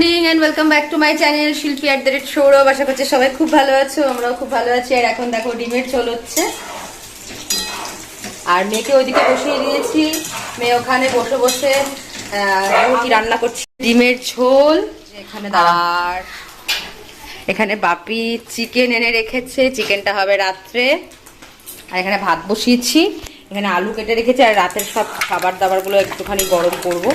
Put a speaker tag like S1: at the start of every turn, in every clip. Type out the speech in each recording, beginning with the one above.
S1: Morning and welcome back to my channel Shilpi at the rate Sourav আশা করছি সবাই খুব ভালো আছো, আমরাও খুব ভালো আছি, আর এখন দেখো ডিমের ঝোল হচ্ছে। আর মেয়েকে ওইদিকে বসিয়ে দিয়েছি। মেয়ে ওখানে বসে বসে কি রান্না করছি। ডিমের ঝোল, এখানে আর এখানে বাপি চিকেন এনে রেখেছে, চিকেনটা হবে রাত্রে। আর এখানে ভাত বসিয়েছি, এখানে আলু কেটে রেখেছি, আর রাতের সব খাবার দাবারগুলো একটুখানি গরম করব।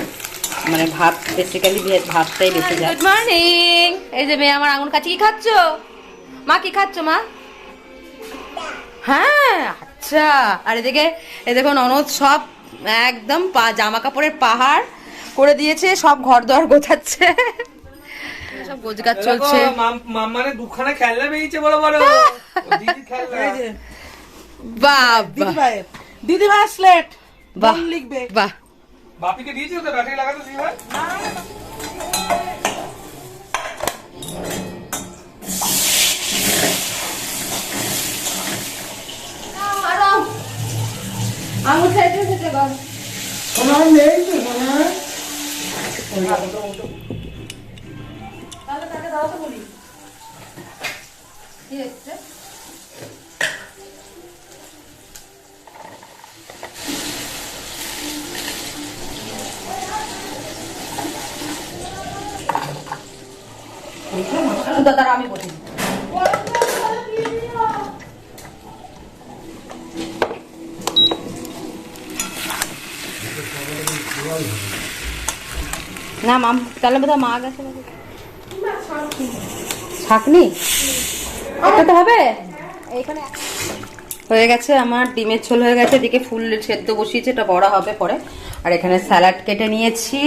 S1: মানে ভাত বেসিক্যালি ভাতটাই বেঁচে যায়। গুড মর্নিং এই যে মেয়ে আমার আঙুল কাছে কি খাচ্ছ? মা কি খাচ্ছ মা? হ্যাঁ আচ্ছা। আর এদিকে এ দেখো ননদ সব একদম পা জামা কাপড়ের পাহাড় করে দিয়েছে সব ঘর দর গোছাচ্ছে। সব গোজগাছ চলছে।
S2: মামারে দুখানা খেলনা বেরিয়েছে বড় বড় ও দিদির খেলনা।
S1: বাবা
S3: দিদি ভাই স্লেট
S1: বাহ
S3: লিখবে?
S1: বাহ।
S2: বাপিকে দিয়েছে ওটা ব্যাটারি লাগাতে দিই ভাই
S1: আঙুল ছেড়ে ছেড়ে কর
S3: সোনা নেই তো সোনা
S1: কি হচ্ছে দাদা আমি দিই। না মাম তাহলে বোধহয় মা গেছে? ছাকনি তো হবে। এইখানে। হয়ে গেছে আমার, ডিমের ঝোল হয়ে গেছে, এদিকে ফুল সেদ্ধ বসিয়েছে, এটা বড়া হবে পরে। আর এখানে স্যালাড কেটে নিয়েছি।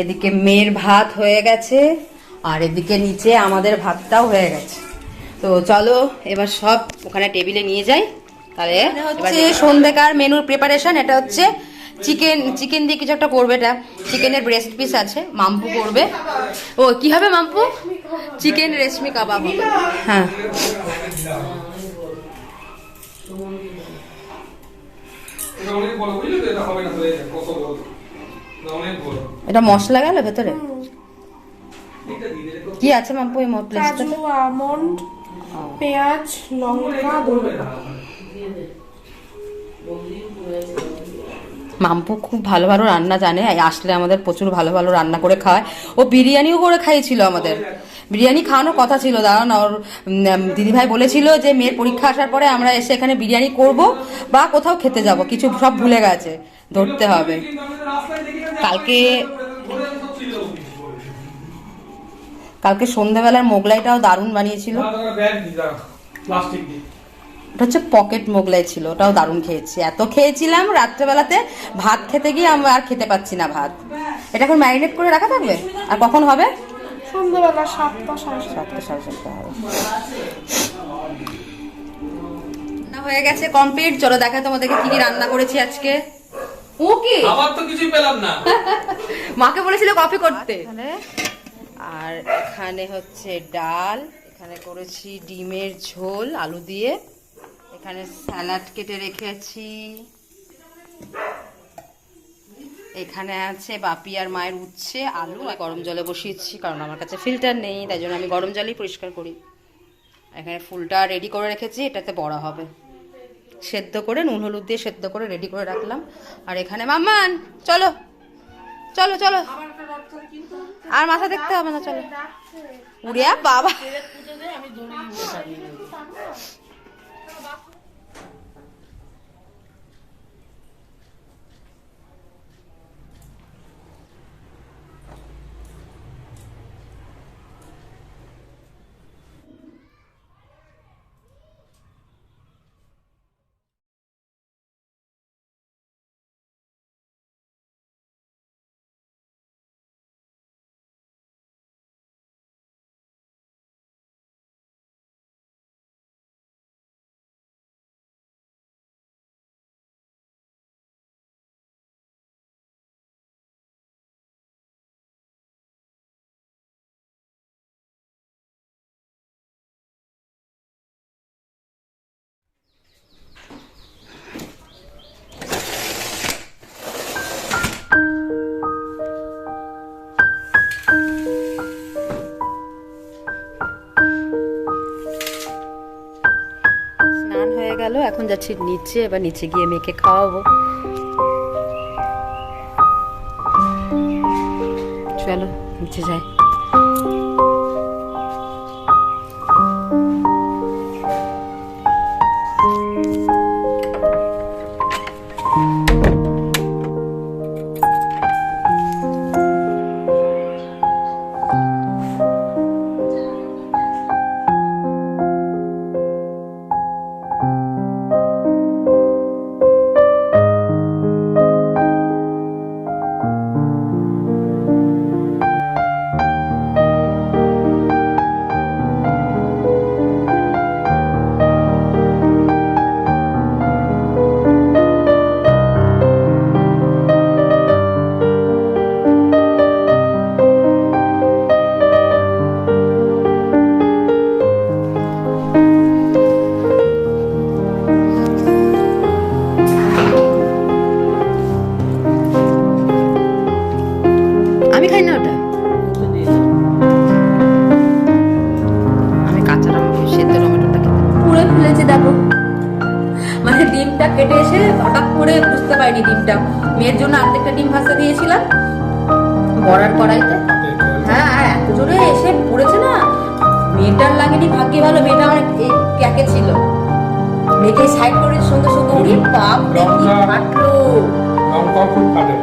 S1: এদিকে মেয়ের ভাত হয়ে গেছে। আর এদিকে নিচে আমাদের ভাতটাও হয়ে গেছে। তো চলো এবার সব ওখানে টেবিলে নিয়ে যাই। তাহলে হচ্ছে সন্ধ্যেকার মেনুর প্রিপারেশন এটা হচ্ছে চিকেন চিকেন দিয়ে কিছু একটা করবে এটা। চিকেনের ব্রেস্ট পিস আছে মাম্পু করবে। ও কি হবে মাম্পু? চিকেন রেশমি কাবাব হবে। হ্যাঁ।
S2: এটা অনেক বড় বুঝলি তো? এটা হবে না যায় কত বড়? না অনেক বড়।
S1: এটা মশলা গেল ভেতরে? কি আছে মাম্পু এই প্লেসটাতে
S3: কাজু আমন্ড পেঁয়াজ লঙ্কা
S1: মাম্পু খুব ভালো ভালো রান্না জানে আসলে আমাদের প্রচুর ভালো ভালো রান্না করে খায়। ও বিরিয়ানিও করে খাইয়েছিল আমাদের। বিরিয়ানি খাওয়ানোর কথা ছিল দাঁড়ান ওর দিদিভাই বলেছিল যে মেয়ের পরীক্ষা আসার পরে আমরা এসে এখানে বিরিয়ানি করব বা কোথাও খেতে যাব কিছু সব ভুলে গেছে ধরতে হবে। কালকে কালকে সন্ধ্যাবেলার মোগলাইটাও দারুণ বানিয়েছিল। ওটা হচ্ছে পকেট মোগলাই ছিল ওটাও দারুণ খেয়েছি। এত খেয়েছিলাম রাত্রেবেলাতে ভাত খেতে গিয়ে আমরা আর খেতে পাচ্ছি না ভাত। এটা এখন ম্যারিনেট করে রাখা থাকবে? আর কখন হবে?
S3: সন্ধ্যাবেলা সাতটা সাড়ে সাতটা।
S1: সাতটা সাড়ে সাতটা হবে। হয়ে গেছে কমপ্লিট চলো দেখা তোমাদেরকে কি কি রান্না করেছি আজকে। ও কি?
S2: আমার তো কিছুই পেলাম না।
S1: মাকে বলেছিল কফি করতে। আর এখানে হচ্ছে ডাল, এখানে করেছি ডিমের ঝোল, আলু দিয়ে। এখানে স্যালাড কেটে রেখেছি। এখানে আছে বাপি আর মায়ের উচ্ছে, আলু, আর গরম জলে বসিয়েছি, কারণ আমার কাছে ফিল্টার নেই, তাই জন্য আমি গরম জলেই পরিষ্কার করি। এখানে ফুলটা রেডি করে রেখেছি, এটাতে বড়া হবে। সেদ্ধ করে, নুন, হলুদ দিয়ে সেদ্ধ করে রেডি করে রাখলাম। আর এখানে মাম্মান, চলো চলো চলো। আর মাথা দেখতে হবে না চলো। উড়িয়া বাবা। যাচ্ছি নিচে এবার নিচে গিয়ে মেয়েকে খাওয়াবো। চলো নিচে যাই। পারিনি ডিমটা। মেয়ের জন্য অর্ধেকটা ডিম ভাজতে দিয়েছিলাম। বড়ার কড়াইতে। হ্যাঁ আর এত জোরে এসে পড়েছে না। মেয়েটার লাগেনি ভাগ্যে ভালো মেয়েটা আমার ক্যাকে ছিল। মেয়েকে সাইড করে সঙ্গে সঙ্গে উড়ি বাপ রে কি
S2: ফাটে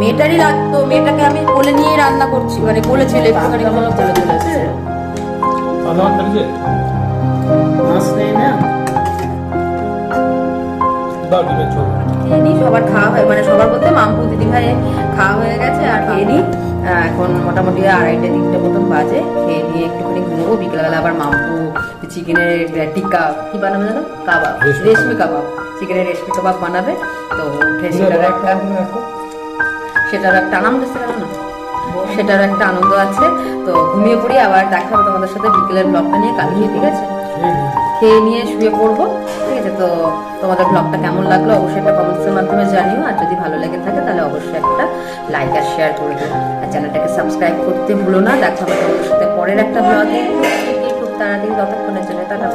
S1: মেয়েটারই লাগতো মেয়েটাকে আমি কোলে নিয়ে রান্না করছি মানে কোলে ছিল একটুখানি কোলে তুলেছে
S2: সাদা দাও ডিমের ঝোল।
S1: খেয়ে নিই সবার খাওয়া হয় মানে সবার বলতে মামপু দিদি ভাই খাওয়া হয়ে গেছে আর খেয়ে নিই। এখন মোটামুটি আড়াইটে তিনটে মতন বাজে। খেয়ে নিয়ে একটুখানি ঘুমবো। বিকেলবেলা আবার মামপু চিকেনের টিক্কা কি বানাবে জানো? কাবাব।
S2: রেশমি
S1: কাবাব। চিকেনের রেশমি কাবাব বানাবে। তো উঠে সেটার একটা সেটার একটা আনন্দ আছে না সেটার একটা আনন্দ আছে। তো ঘুমিয়ে পড়ি আবার দেখা হবে তোমাদের সাথে বিকেলের ব্লগটা নিয়ে কালকে ঠিক আছে? খেয়ে নিয়ে শুয়ে পড়ব। ঠিক আছে, তো তোমাদের ব্লগটা কেমন লাগল অবশ্যই একটা কমেন্টসের মাধ্যমে জানিও। আর যদি ভালো লেগে থাকে তাহলে অবশ্যই একটা লাইক আর শেয়ার করে দিও। আর চ্যানেলটাকে সাবস্ক্রাইব করতে ভুলো না। দেখা হবে তোমাদের সাথে পরের একটা ব্লগে খুব তাড়াতাড়ি, ততক্ষণের জন্য টাটা